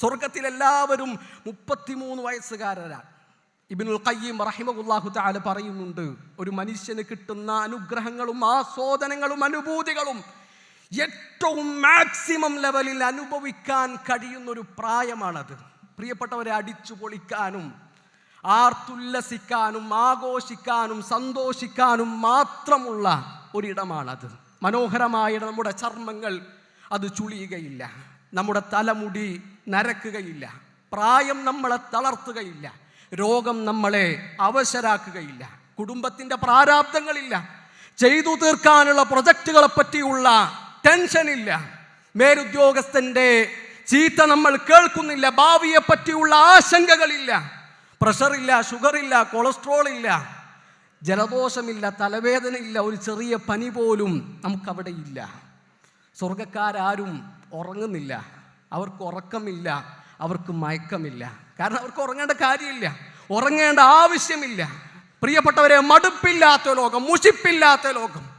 സ്വർഗത്തിൽ എല്ലാവരും മുപ്പത്തിമൂന്ന് വയസ്സുകാരരാണ് ഇബിനുൽ കയ്യീം റഹിമഹുല്ലാഹു തആല പറയുന്നുണ്ട് ഒരു മനുഷ്യന് കിട്ടുന്ന അനുഗ്രഹങ്ങളും ആസ്വാദനങ്ങളും അനുഭൂതികളും ഏറ്റവും മാക്സിമം ലെവലിൽ അനുഭവിക്കാൻ കഴിയുന്ന ഒരു പ്രായമാണത്. പ്രിയപ്പെട്ടവരെ അടിച്ചു പൊളിക്കാനും ആർത്തുല്ലസിക്കാനും ആഘോഷിക്കാനും സന്തോഷിക്കാനും മാത്രമുള്ള ഒരിടമാണത്. മനോഹരമായ നമ്മുടെ ചർമ്മങ്ങൾ അത് ചുളിയുകയില്ല. നമ്മുടെ തലമുടി നരക്കുകയില്ല. പ്രായം നമ്മളെ തളർത്തുകയില്ല. രോഗം നമ്മളെ അവശരാക്കുകയില്ല. കുടുംബത്തിന്റെ പ്രാരാബ്ദങ്ങളില്ല. ചെയ്തു തീർക്കാനുള്ള പ്രൊജക്റ്റുകളെ പറ്റിയുള്ള ടെൻഷനില്ല. മേലുദ്യോഗസ്ഥന്റെ ചീത്ത നമ്മൾ കേൾക്കുന്നില്ല. ഭാവിയെ പറ്റിയുള്ള ആശങ്കകളില്ല. പ്രഷറില്ല ഷുഗറില്ല കൊളസ്ട്രോൾ ഇല്ല ജലദോഷമില്ല തലവേദനയില്ല ഒരു ചെറിയ പനി പോലും നമുക്കവിടെ ഇല്ല സ്വർഗക്കാരും ഉറങ്ങുന്നില്ല. അവർക്ക് ഉറക്കമില്ല അവർക്ക് മയക്കമില്ല. കാരണം അവർക്ക് ഉറങ്ങേണ്ട കാര്യമില്ല ഉറങ്ങേണ്ട ആവശ്യമില്ല. പ്രിയപ്പെട്ടവരെ മടുപ്പില്ലാത്ത ലോകം മുഷിപ്പില്ലാത്ത ലോകം.